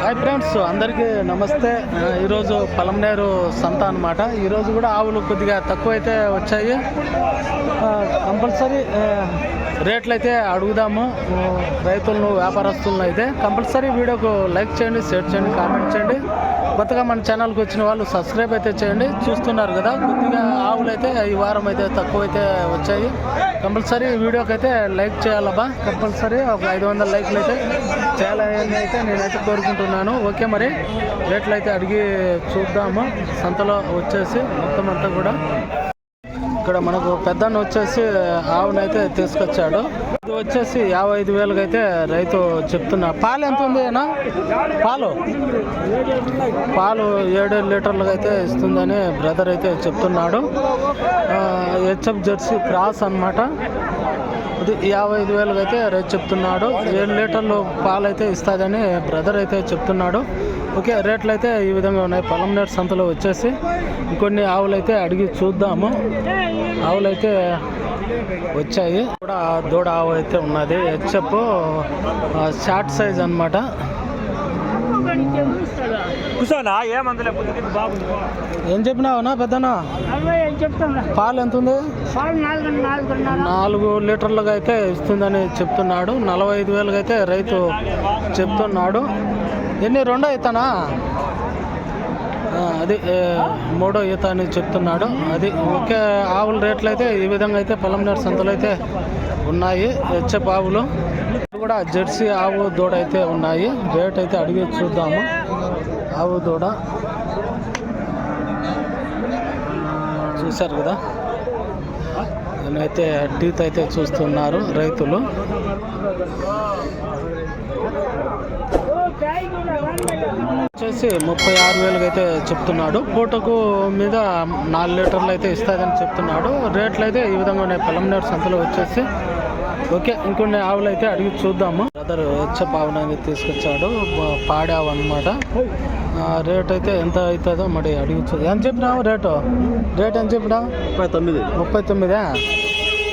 Hi friends అందరికీ నమస్తే. ఈరోజు పలంనేరు సంత అనమాట ఈరోజు కూడా ఆవులు కొద్దిగా తక్కువ అయితే వచ్చాయి కంపల్సరీ రేట్లు అయితే అడుగుదాము. రైతులను వ్యాపారస్తులను అయితే కంపల్సరీ వీడియోకు లైక్ చేయండి షేర్ చేయండి కామెంట్ చేయండి. కొత్తగా మన ఛానల్కి వచ్చిన వాళ్ళు సబ్స్క్రైబ్ అయితే చేయండి. చూస్తున్నారు కదా కొద్దిగా ఆవులు అయితే ఈ వారం అయితే తక్కువ అయితే వచ్చాయి. కంపల్సరీ వీడియోకి అయితే లైక్ చేయాలబ్బా. కంపల్సరీ ఒక ఐదు వందల లైక్లు అయితే చేయాలని అయితే నేనైతే కోరుకుంటున్నాను. ఓకే మరి రేట్లు అయితే అడిగి చూద్దాము. సంతలో వచ్చేసి మొత్తం అంతా కూడా. ఇక్కడ మనకు పెద్దన్న వచ్చేసి ఆవునైతే తీసుకొచ్చాడు. ఇది వచ్చేసి యాభై ఐదు వేలకు అయితే రైతు చెప్తున్నా. పాలు ఎంత ఉంది అయినా పాలు? పాలు ఏడు లీటర్లకు అయితే ఇస్తుందని బ్రదర్ అయితే చెప్తున్నాడు. హెచ్ఎఫ్ జెర్సీ క్రాస్ అన్నమాట. ఇది యాభై ఐదు వేలకు అయితే రేట్ చెప్తున్నాడు. ఏడు లీటర్లు పాలు అయితే ఇస్తుందని బ్రదర్ అయితే చెప్తున్నాడు. ఓకే రేట్లు అయితే ఈ విధంగా ఉన్నాయి. పొలంనేరు సంతలో వచ్చేసి ఇంకొన్ని ఆవులు అయితే అడిగి చూద్దాము. ఆవులు అయితే వచ్చాయి. కూడా దూడ ఆవు అయితే ఉన్నది. హెచ్ఎఫ్ షార్ట్ సైజ్ అన్నమాట. కూర్చోనా? ఏం చెప్పినావునా పెద్దనా పాలు ఎంత ఉంది పాలు నాలుగు లీటర్లుగా అయితే ఇస్తుందని చెప్తున్నాడు. నలభై ఐదు వేలుగా అయితే రైతు చెప్తున్నాడు. ఎన్ని రెండో ఈతనా? ఆ, అది మూడో ఈత అని చెప్తున్నాడు. అది ఒకే ఆవుల రేట్లు అయితే ఈ విధంగా అయితే పొలంనేరు సంతలో అయితే ఉన్నాయి. హెచ్ఎఫ్ ఆవులు. కూడా జెర్సీ ఆవు దూడ అయితే ఉన్నాయి. రేట్ అయితే అడిగి చూద్దాము. ఆవు దూడ. చూశారు కదా? అయితే టీత్ అయితే చూస్తున్నారు రైతులు. వచ్చేసి ముప్పై ఆరు వేలకు అయితే చెప్తున్నాడు. పూటకు మీద నాలుగు లీటర్లు అయితే ఇస్తుందని చెప్తున్నాడు. రేట్లు అయితే ఈ విధంగా ఉన్నాయి. పొలంనేరు సంతలో వచ్చేసి. ఓకే ఇంకొన్ని ఆవులు అయితే అడిగి చూద్దాము. బ్రదర్ వచ్చే ఆవునని తీసుకొచ్చాడు. పాడావు ఆవు అనమాట రేట్ అయితే ఎంత అవుతుందో మరి అడిగి చూ ఎంత చెప్పినావు రేటు రేట్ ఎంత చెప్పినావు? ముప్పై తొమ్మిది. ముప్పై తొమ్మిదా?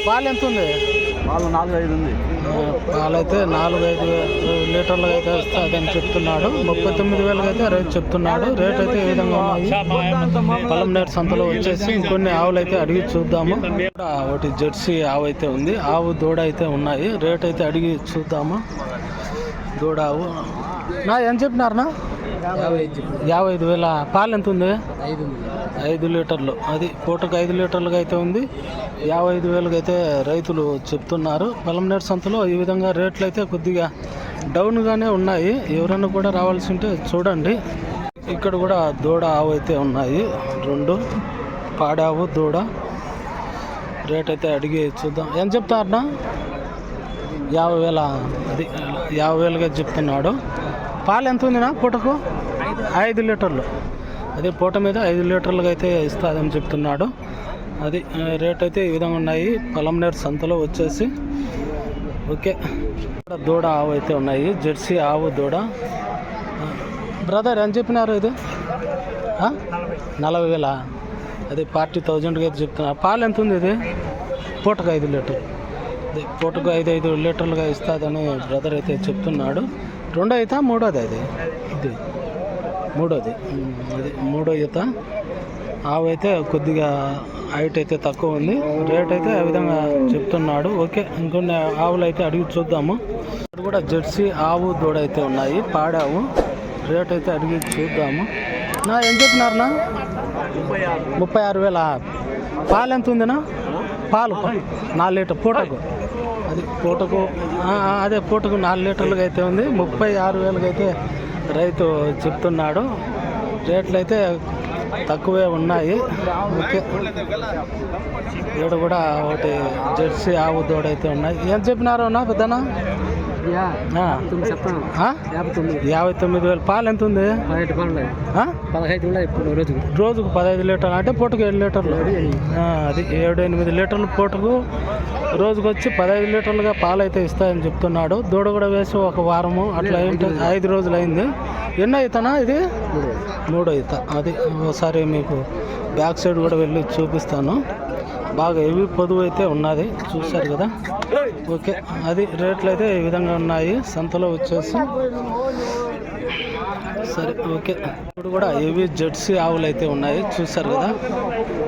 పాలు ఎంత ఉంది? వాళ్ళు నాలుగు ఐదు ఉంది. పాలైతే నాలుగు ఐదు లీటర్లు అయితే వస్తుందని చెప్తున్నాడు. ముప్పై తొమ్మిది వేలకు అయితే రేట్ చెప్తున్నాడు. రేట్ అయితే ఏ విధంగా ఉన్నాయి? పొలం నేటి సంతలో వచ్చేసి ఇంకొన్ని ఆవులు అయితే అడిగి చూద్దాము. ఒకటి జెర్సీ ఆవు అయితే ఉంది. ఆవు దూడ అయితే ఉన్నాయి. రేట్ అయితే అడిగి చూద్దాము. దూడ ఆవు. నా ఏం చెప్పినారనా యాభై ఐదు వేల పాలు ఎంత ఉంది? ఐదు లీటర్లు. అది పూటకు ఐదు లీటర్లుగా అయితే ఉంది. యాభై ఐదు వేలకు అయితే రైతులు చెప్తున్నారు. పొలంనేరు సంతలో ఈ విధంగా రేట్లు అయితే కొద్దిగా డౌన్గానే ఉన్నాయి. ఎవరైనా కూడా రావాల్సి ఉంటే చూడండి. ఇక్కడ కూడా దూడ ఆవు అయితే ఉన్నాయి. రెండు పాడావు దూడ. రేట్ అయితే అడిగి చూద్దాం. ఏం చెప్తారన్నా? యాభై వేల అది యాభై వేలుగా చెప్తున్నాడు. పాలు ఎంత ఉందినా పూటకు? ఐదు. లీటర్లు. అదే పూట మీద ఐదు లీటర్లుగా అయితే ఇస్తుందని చెప్తున్నాడు. అది రేట్ అయితే ఈ విధంగా ఉన్నాయి. పొలంనేరు సంతలో వచ్చేసి ఓకే. ఇక్కడ దూడ ఆవు అయితే ఉన్నాయి. జెర్సీ ఆవు దూడ. బ్రదర్ ఎంత చెప్పినారు ఇది? నలభై వేల అది ఫార్టీ థౌజండ్కి అయితే చెప్తున్నారు పాలు ఎంత ఉంది ఇది? పూటకు ఐదు లీటర్ అదే పూటకు ఐదు ఐదు లీటర్లుగా ఇస్తుందని బ్రదర్ అయితే చెప్తున్నాడు. రెండో ఈత మూడోది అది. ఇది. మూడోది. అది మూడో ఈత. ఆవు అయితే కొద్దిగా హైట్ అయితే తక్కువ ఉంది. రేట్ అయితే ఆ విధంగా చెప్తున్నాడు. ఓకే ఇంకొన్ని ఆవులు అయితే అడిగి చూద్దాము. ఇక్కడ కూడా జెర్సీ ఆవు దూడ అయితే ఉన్నాయి. పాడావు. రేట్ అయితే అడిగి చూద్దాము. నా ఏం చెప్పినారనా ముప్పై ఆరు ముప్పై ఆరు వేల? పాలు ఎంత ఉందినా? పాలు. నాలుగు లీటర్ పూటకు. అది పూటకు అదే పూటకు నాలుగు లీటర్లుగా అయితే ఉంది. ముప్పై ఆరు వేలకు అయితే రైతు చెప్తున్నాడు. రేట్లు అయితే తక్కువే ఉన్నాయి. ఇక్కడ కూడా ఒకటి జెర్సీ ఆవు దూడ అయితే ఉన్నాయి. ఏం చెప్పినారు అన్న పెద్దనా యాభై తొమ్మిది. వేలు. పాలు ఎంత ఉంది పదహైదు ఇప్పుడు రోజుకు. రోజుకు పదహైదు లీటర్లు అంటే పూటకు ఏడు లీటర్లు. అది ఏడు ఎనిమిది లీటర్లు పూటకు. రోజుకు వచ్చి పదహైదు లీటర్లుగా పాలు అయితే ఇస్తాయని చెప్తున్నాడు. దూడ కూడా వేసి ఒక వారము అట్లా ఏంటి ఐదు రోజులు అయింది. ఎన్నో అవుతానా ఇది? మూడో ఈత అది ఒకసారి మీకు బ్యాక్ సైడ్ కూడా వెళ్ళి చూపిస్తాను. బాగా హెవీ పొదువు అయితే ఉన్నది. చూశారు కదా? ఓకే. అది రేట్లు అయితే ఈ విధంగా ఉన్నాయి. సంతలో వచ్చేసి సరే ఓకే. ఇప్పుడు కూడా ఏవి జెర్సీ ఆవులు అయితే ఉన్నాయి చూసారు కదా?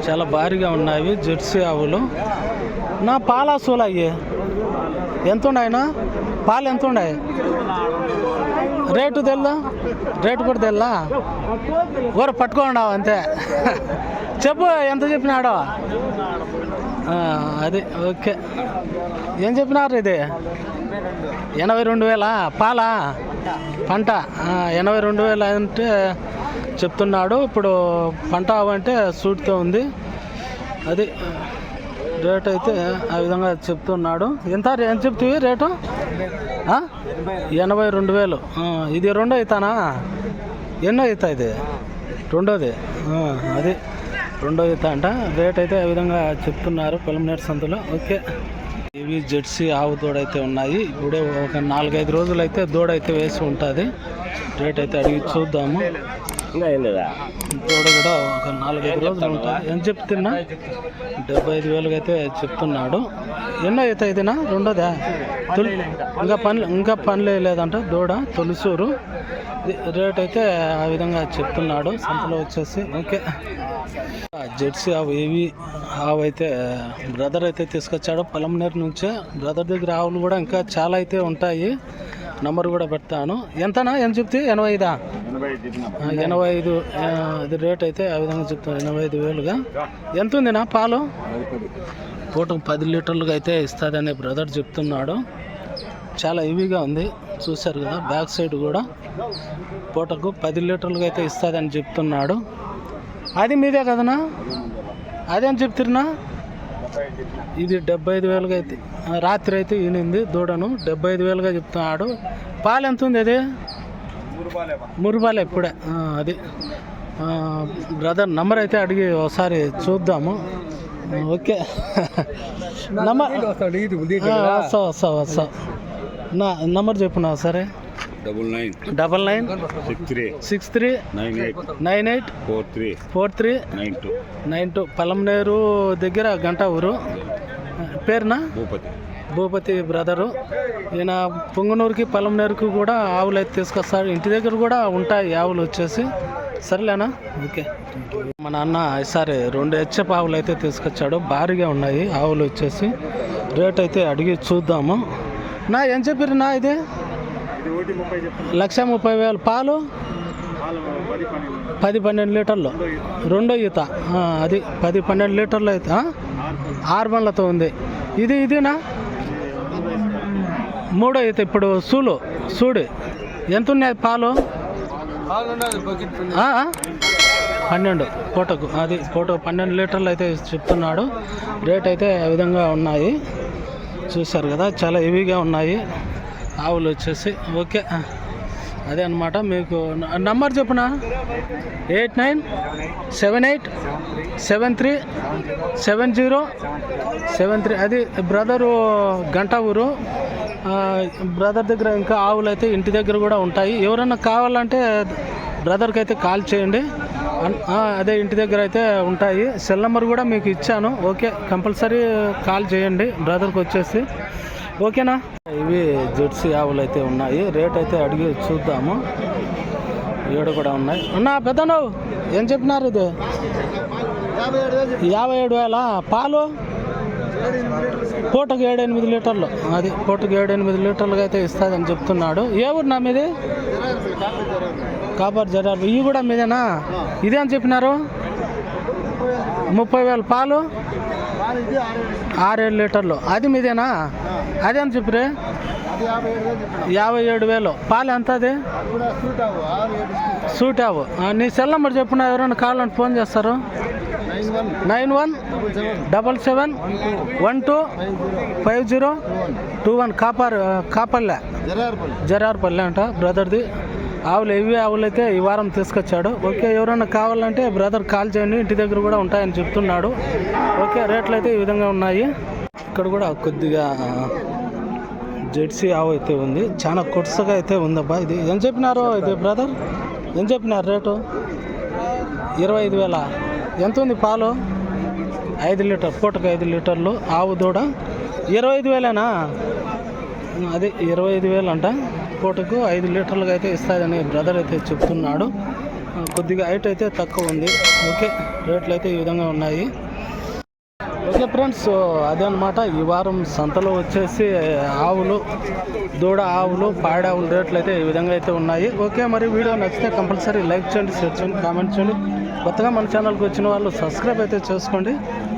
చాలా భారీగా ఉన్నాయి జెర్సీ ఆవులు. నా పాల సూలు అయ్యి ఎంత ఉన్నాయినా పాలు ఎంత ఉన్నాయి? రేటు తెల్లా రేటు కూడా తెల్లా ఊర పట్టుకోండి అంతే. చెప్పు ఎంత చెప్పినాడో? అది ఓకే. ఏం చెప్పినారు ఇది? ఎనభై రెండు వేలా? పాలా? పంట? ఎనభై రెండు వేలు అంటే చెప్తున్నాడు. ఇప్పుడు పంట అవంటే సూట్తో ఉంది. అది రేట్ అయితే ఆ విధంగా చెప్తున్నాడు. ఎంత ఎంత చెప్తుంది రేటు? ఎనభై రెండు వేలు. ఇది రెండో అవుతానా ఎన్నో అవుతా ఇది? రెండోది. అది. రెండో అవుతా అంట. రేట్ అయితే ఆ విధంగా చెప్తున్నారు. పొలంనేటి సంతలో. ఓకే. ఇవి జెర్సీ ఆవు దూడ అయితే ఉన్నాయి. ఇప్పుడే ఒక నాలుగైదు రోజులు అయితే దూడ అయితే వేసి ఉంటుంది. రేట్ అయితే అడిగి చూద్దాము. ఏం దూడ కూడా ఒక నాలుగైదు రోజులు ఉంటుంది ఎంత చెప్తున్నా? డెబ్బై ఐదు వేలుగా అయితే చెప్తున్నాడు. ఎన్నో అయితే ఇదినా రెండోదా? తొలి ఇంకా పని ఇంకా పని లేదంట దూడ తొలిసూరు. రేట్ అయితే ఆ విధంగా చెప్తున్నాడు. సంతలో వచ్చేసి ఓకే. జెర్సీ ఆవు ఏవి ఆవు అయితే బ్రదర్ అయితే తీసుకొచ్చాడు. పొలంనేరు నుంచే. బ్రదర్ దగ్గర ఆవులు కూడా ఇంకా చాలా అయితే ఉంటాయి. నంబర్ కూడా పెడతాను. ఎంతనా? ఎంత చెప్తే ఎనభై ఐదా? ఎనభై ఐదు అది రేట్ అయితే ఆ విధంగా చెప్తాను. ఎనభై ఐదు వేలుగా. ఎంత ఉందినా పాలు? పూటకు పది లీటర్లుగా అయితే ఇస్తుందని బ్రదర్ చెప్తున్నాడు. చాలా హెవీగా ఉంది. చూశారు కదా బ్యాక్ సైడ్ కూడా. పూటకు పది లీటర్లుగా అయితే ఇస్తుందని చెప్తున్నాడు. అది మీదే కదనా? అదేం చెప్తున్నా. ఇది డెబ్బై ఐదు వేలుగా అయితే. రాత్రి అయితే ఈనింది దూడను. డెబ్బై ఐదు వేలుగా చెప్తున్నాడు పాలు ఎంత ఉంది అది? మురుబాలే ఇప్పుడే. అది. బ్రదర్ నంబర్ అయితే అడిగి ఒకసారి చూద్దాము. ఓకే. నంబర్ వస్తా వస్తా వస్తా. నా నంబర్ చెప్పు నా సరే double nine double nine six three six three nine eight nine eight four three four three nine two nine two Palamaner దగ్గర గంట ఊరు. పేరునా? భూపతి. భూపతి బ్రదరు. ఈయన పొంగునూరుకి పలంనేరుకి కూడా ఆవులు అయితే తీసుకొస్తాడు ఇంటి దగ్గర కూడా ఉంటాయి ఆవులు వచ్చేసి. సరేలేనా? ఓకే. మా నాన్న ఈసారి రెండు హెచ్చప్ ఆవులు అయితే తీసుకొచ్చాడు. భారీగా ఉన్నాయి ఆవులు వచ్చేసి. రేట్ అయితే అడిగి చూద్దాము. నా ఏం చెప్పారు నా ఇది? లక్ష ముప్పై వేలు పాలు పది పన్నెండు. లీటర్లు. రెండో ఈత. అది పది పన్నెండు లీటర్లు అయితే ఆ? ఆరు బండ్లతో ఉంది. ఇది ఇదినా? మూడో ఈత ఇప్పుడు సూలు సూడి. ఎంత ఉన్నాయి పాలు? పన్నెండు పూటకు అది పూట పన్నెండు లీటర్లు అయితే చెప్తున్నాడు. రేట్ అయితే ఆ విధంగా ఉన్నాయి. చూశారు కదా చాలా హెవీగా ఉన్నాయి. ఆవులు వచ్చేసి ఓకే అదే అనమాట మీకు number చెప్పునా eight nine seven eight seven three seven zero seven three. అది బ్రదరు గంట ఊరు. బ్రదర్ దగ్గర ఇంకా ఆవులు అయితే ఇంటి దగ్గర కూడా ఉంటాయి. ఎవరైనా కావాలంటే బ్రదర్కి అయితే కాల్ చేయండి. అదే ఇంటి దగ్గర అయితే ఉంటాయి. సెల్ నెంబర్ కూడా మీకు ఇచ్చాను. ఓకే కంపల్సరీ కాల్ చేయండి. బ్రదర్కి వచ్చేసి. ఓకేనా? ఇవి జెర్సీ ఆవులు అయితే ఉన్నాయి. రేట్ అయితే అడిగి చూద్దాము. ఏడు కూడా ఉన్నాయి. అన్నా పెద్దను ఏం చెప్పినారు ఇది? యాభై ఏడు వేల? పాలు? పూటకు ఏడు ఎనిమిది లీటర్లు. అది పూటకు ఏడు ఎనిమిది లీటర్లుగా అయితే ఇస్తుందని చెప్తున్నాడు. ఏ ఊరు నా మీది? కాపర్ జరాలు ఇవి కూడా మీదేనా? ఇదే అని చెప్పినారు? ముప్పై వేలు పాలు? ఆరేడు లీటర్లు. అది మీదేనా? అదే అని చెప్పిరే యాభై ఏడు వేలు. పాలు ఎంత అది? సూట్ ఆవు నీ సెల్ నెంబర్ చెప్పున ఎవరైనా కావాలంటే ఫోన్ చేస్తారు? Nine one double seven one two five zero two one. Copper కాపల్లె. జరార్పల్లె అంట బ్రదర్ది. ఆవులు ఇవి ఆవులు అయితే ఈ వారం తీసుకొచ్చాడు. ఓకే ఎవరైనా కావాలంటే బ్రదర్ కాల్ చేయండి. ఇంటి దగ్గర కూడా ఉంటాయని చెప్తున్నాడు. ఓకే రేట్లు అయితే ఈ విధంగా ఉన్నాయి. ఇక్కడ కూడా కొద్దిగా జెర్సీ ఆవు అయితే ఉంది. చాలా కొట్సగా అయితే ఉందబ్బా ఇది. ఏం చెప్పినారు ఇది బ్రదర్? ఏం చెప్పినారు రేటు? ఇరవై ఐదు వేల. ఎంత ఉంది పాలు? ఐదు లీటర్ పూటకు ఐదు లీటర్లు ఆవు దూడ. ఇరవై ఐదు వేలేనా? అది ఇరవై ఐదు వేలు అంట పూటకు ఐదు లీటర్లుగా అయితే ఇస్తాయని బ్రదర్ అయితే చెప్తున్నాడు. కొద్దిగా హైట్ అయితే తక్కువ ఉంది. ఓకే రేట్లు అయితే ఈ విధంగా ఉన్నాయి. ఓకే ఫ్రెండ్స్ అదే అనమాట ఈ వారం సంతలో వచ్చేసి ఆవులు దూడ ఆవులు పాడావులు రేట్లు అయితే ఈ విధంగా అయితే ఉన్నాయి. ఓకే మరి వీడియో నచ్చితే కంపల్సరీ లైక్ చేయండి షేర్ చేయండి కామెంట్ చేయండి. కొత్తగా మన ఛానల్కి వచ్చిన వాళ్ళు సబ్స్క్రైబ్ అయితే చేసుకోండి.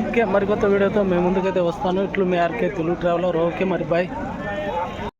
ఓకే మరి కొత్త వీడియోతో మేము ముందుకైతే వస్తాను. ఇట్లు మీ ఆర్కే తెలుగు ట్రావెలర్. ఓకే మరి బాయ్